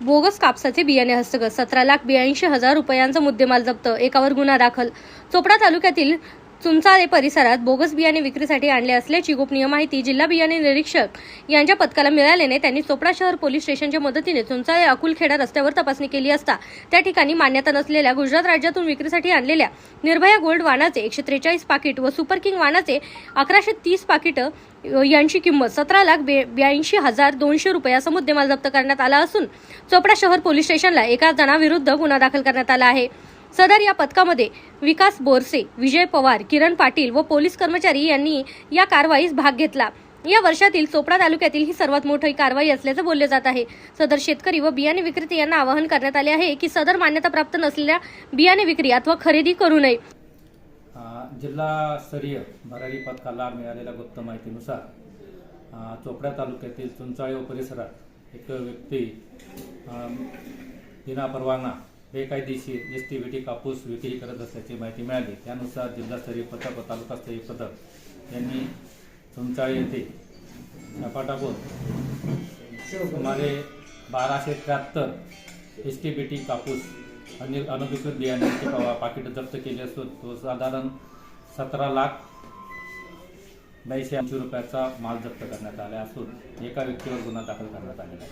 Bogus कापसाचे बियाणे हस्तगत. सतरा लाख ब्याऐंशी हजार रुपयांचा मुद्देमाल जप्त. एकावर गुन्हा दाखल. चोपडा तालुक्यातील चुंचाळे परिसरात बोगस बियाणे विक्रीसाठी आणले असल्याची गोपनीय माहिती जिल्हा बियाणे निरीक्षक यांच्या पथकाला मिळाल्याने त्यांनी चोपडा शहर पोलीस स्टेशनच्या मदतीने चुंचाळे अकुलखेडा रस्त्यावर तपासणी केली असता त्या ठिकाणी मान्यता नसलेल्या गुजरात राज्यातून विक्रीसाठी आणलेल्या निर्भया गोल्ड वाणाचे एकशे त्रेचाळीस पाकिट व सुपर किंग वाणाचे अकराशे तीस पाकिट यांची किंमत सतरा लाख बे- ब्याऐंशी हजार दोनशे रुपये असा मुद्देमाल जप्त करण्यात आला असून चोपडा शहर पोलीस स्टेशनला एका जणाविरुद्ध गुन्हा दाखल करण्यात आला आहे. सदर या पथकामध्ये विकास बोरसे विजय पवार किरण पाटील व पोलीस कर्मचारी यांनी या कारवाईस भाग घेतला. या वर्षातील चोपडा तालुक्यातील ही सर्वात मोठी कारवाई असल्याचं बोलले जात आहे. सदर शेतकरी व बियाणे विक्रेते यांना आवाहन करण्यात आले आहे की सदर मान्यता प्राप्त नसलेल्या बियाणे विक्री अथवा खरेदी करू नये. जिल्हास्तरीय भरारी पथकाला मिळालेल्या गुप्त माहितीनुसार चोपडा तालुक्यातील चुंचाळे व परिसरात एक व्यक्ती विना परवाना बेकायदेशीर एस टी बी टी कापूस विक्री करत असल्याची माहिती मिळाली. त्यानुसार जिल्हास्तरीय पथक व तालुकास्तरीय पथक यांनी चुंचाळे येथे छापा टाकून सुमारे बाराशे त्र्याहत्तर एस टी बी टी कापूस आणि अनधिकृत बियाण्यांचे पाकिट जप्त केले असून तो साधारण सतरा लाख ब्याऐंशी ऐंशी रुपयाचा माल जप्त करण्यात आला असून एका व्यक्तीवर गुन्हा दाखल करण्यात आलेला आहे.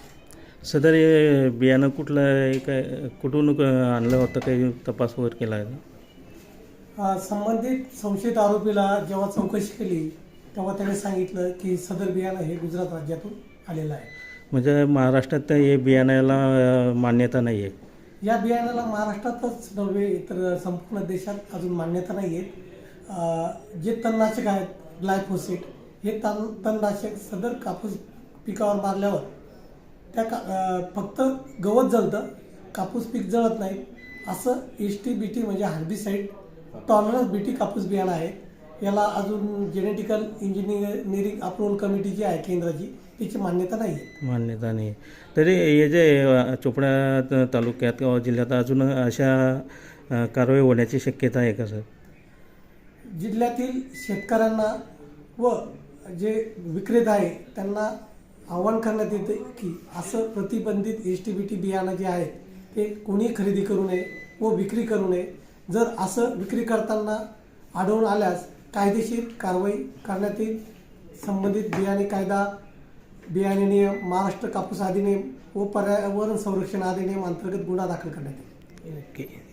सदर हे बियाणं कुठलं आहे? काय कुठून आणलं होतं? काही तपास वगैरे केला आहे का? अ, संबंधित संशयित आरोपीला जेव्हा चौकशी केली तेव्हा त्याने सांगितलं की सदर बियाणं हे गुजरात राज्यातून आलेलं आहे. म्हणजे महाराष्ट्रात हे बियाण्याला अ, मान्यता नाही आहे. या बियाण्याला महाराष्ट्रातच नव्हे तर संपूर्ण देशात अजून मान्यता नाही आहे. जे तणनाशक आहेत ग्लायफोसेट हे तण तणनाशक सदर कापूस पिकावर मारल्यावर त्या का फक्त गवत जळतं कापूस पीक जळत नाही. असं एस टी बी टी म्हणजे हार्बिसाईड टॉलरन्स बी टी कापूस बियाणं आहे. याला अजून जेनेटिकल इंजिनिअरिंग अप्रुव्हल कमिटी जी आहे केंद्राची त्याची मान्यता नाही. मान्यता नाही. तरी हे जे अ, चोपडा त- तालुक्यात किंवा जिल्ह्यात अजून अशा कारवाई होण्याची शक्यता आहे का सर? जिल्ह्यातील शेतकऱ्यांना व जे विक्रेता आहे त्यांना आवाहन करण्यात येते की असं प्रतिबंधित एच टी बी टी बियाणं जे आहे ते कोणी खरेदी करू नये व विक्री करू नये. जर असं विक्री करताना आढळून आल्यास कायदेशीर कारवाई करण्यात येईल. संबंधित बियाणे कायदा बियाणे नियम महाराष्ट्र कापूस अधिनियम व पर्यावरण संरक्षण अधिनियम अंतर्गत गुन्हा दाखल करण्यात येईल. ओके.